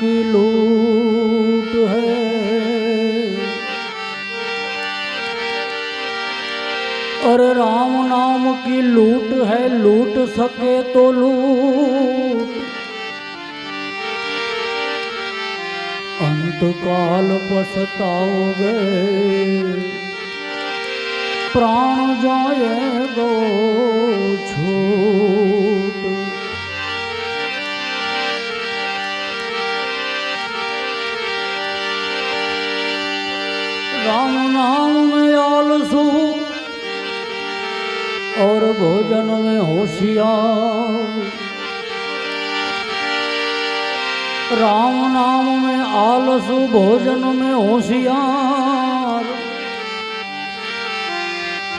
की लूट है। अरे राम नाम की लूट है, लूट सके तो लूट। अंत काल पछताओगे, प्राण जाएगो छूट। राम नाम में आलसू और भोजन में होशियार राम नाम में आलसू भोजन में होशियार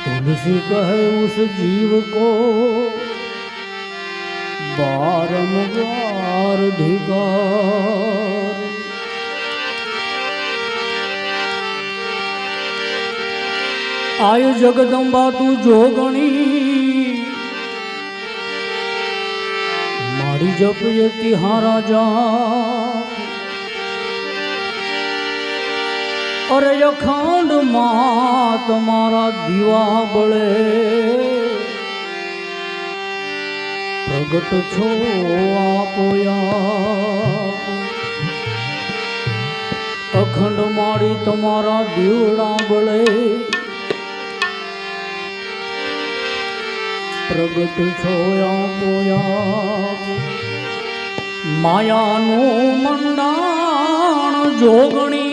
तुलसी कहे उस जीव को बारंबार धिकार આય જગદંબા તું જોગણી મારી જપ યતી હા રાજા અરે અખંડમાં તમારા દીવા બળે. પ્રગટ છો આપોયા અખંડ મારી તમારા દીવડા બળે. પ્રગટ છોયા પોયા. માયાનું મંડાણ જોગણી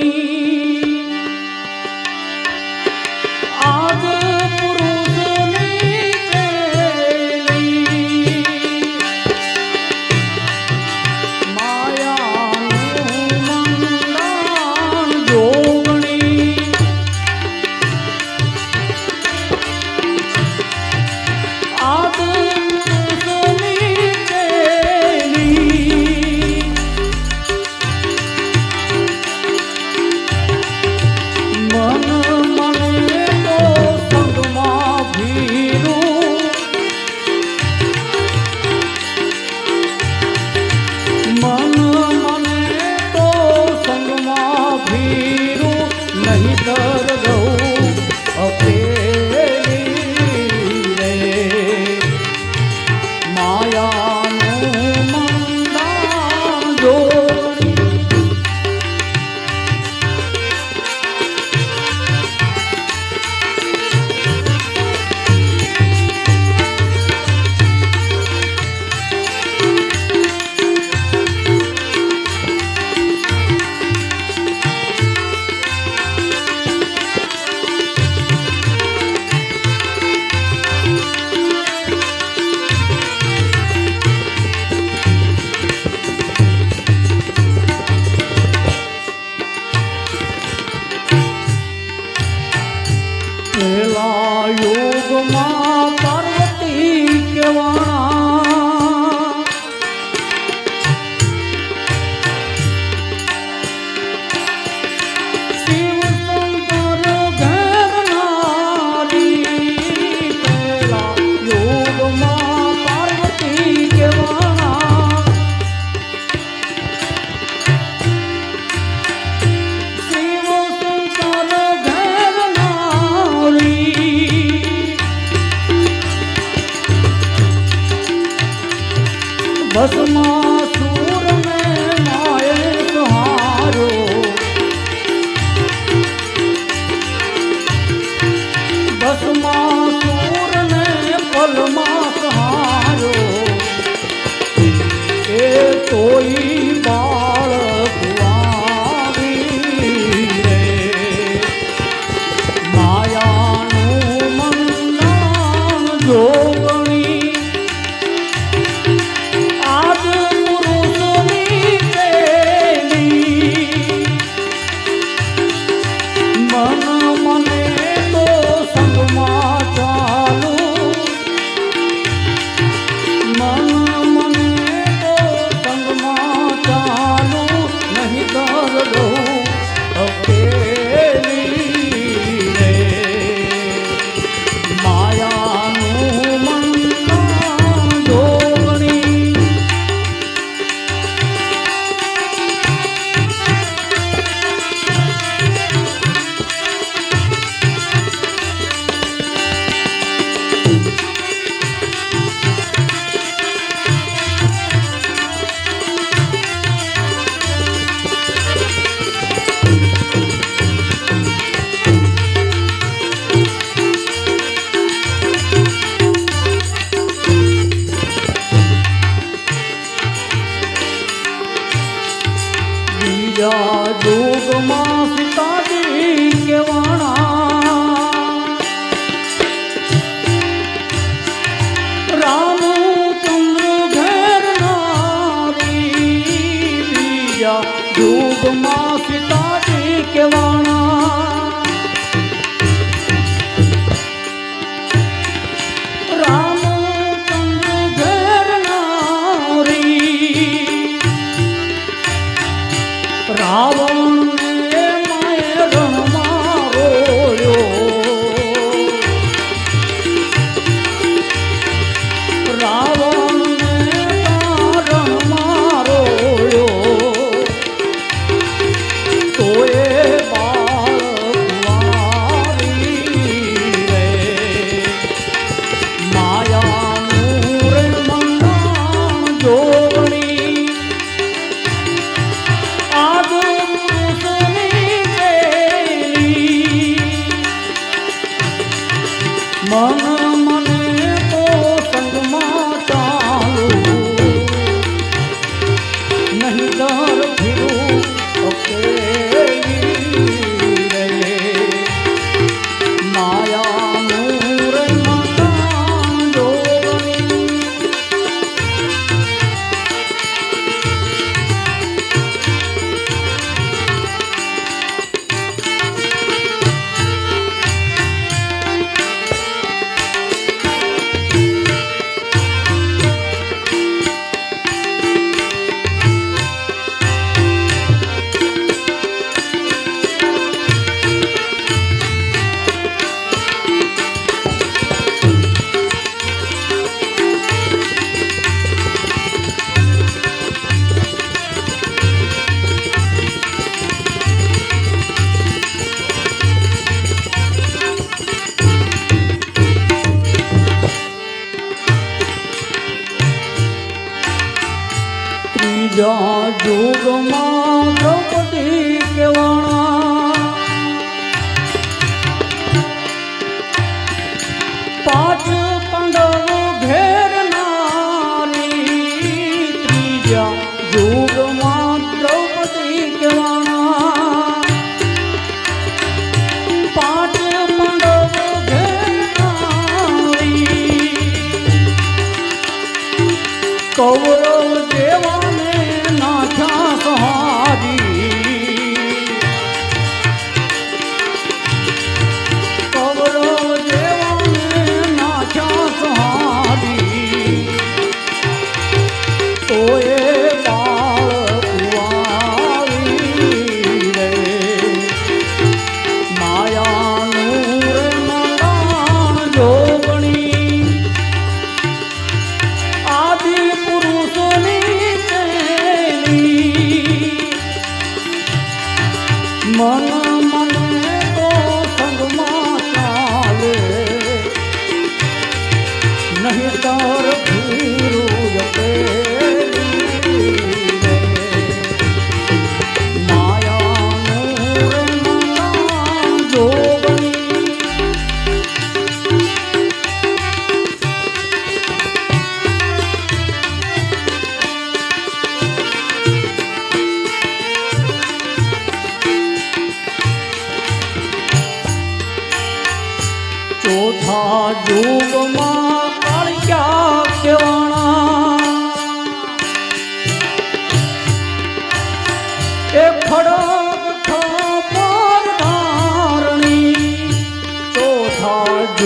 মা ભસ્મ તોય બાળ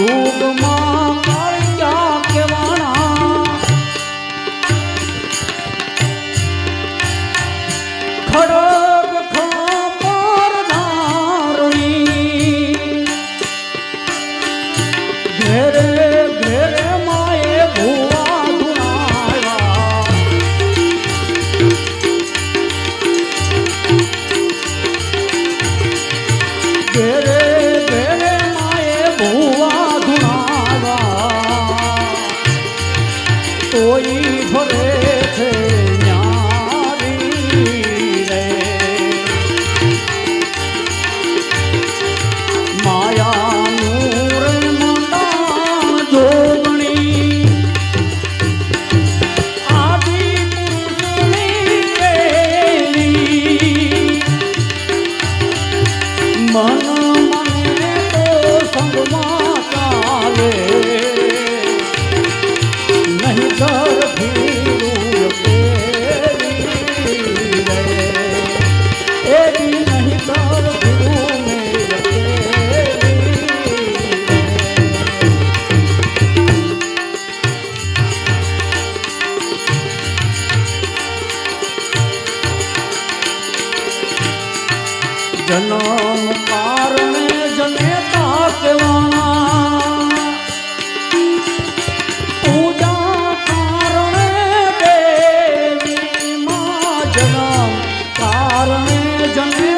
ডুব 所以 Jangan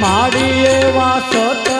મારી એવા સતરે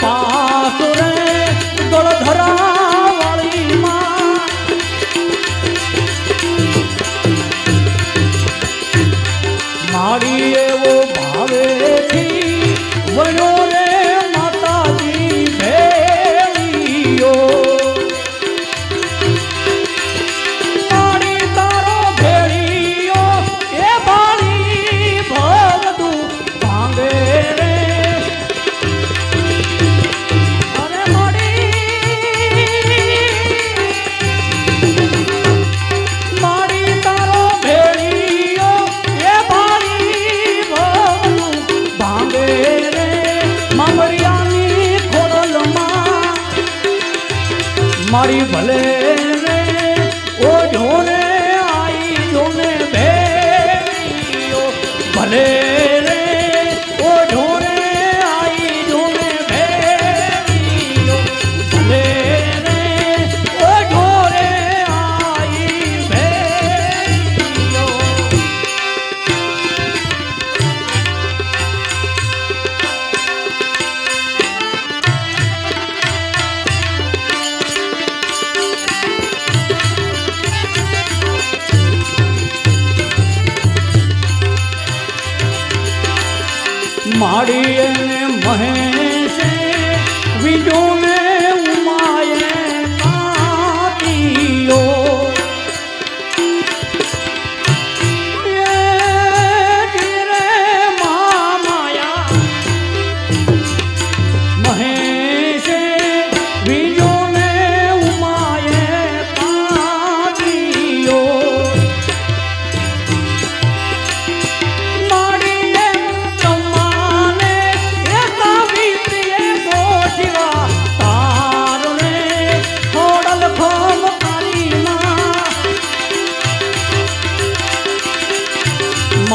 打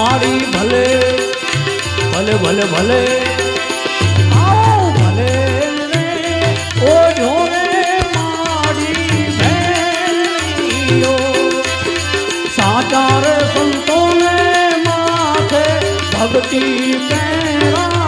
મારી ભલે ભલે ભલે ભલે. આવો ભલે ઓ જોને મારી માથે ભક્તિ પહેરા.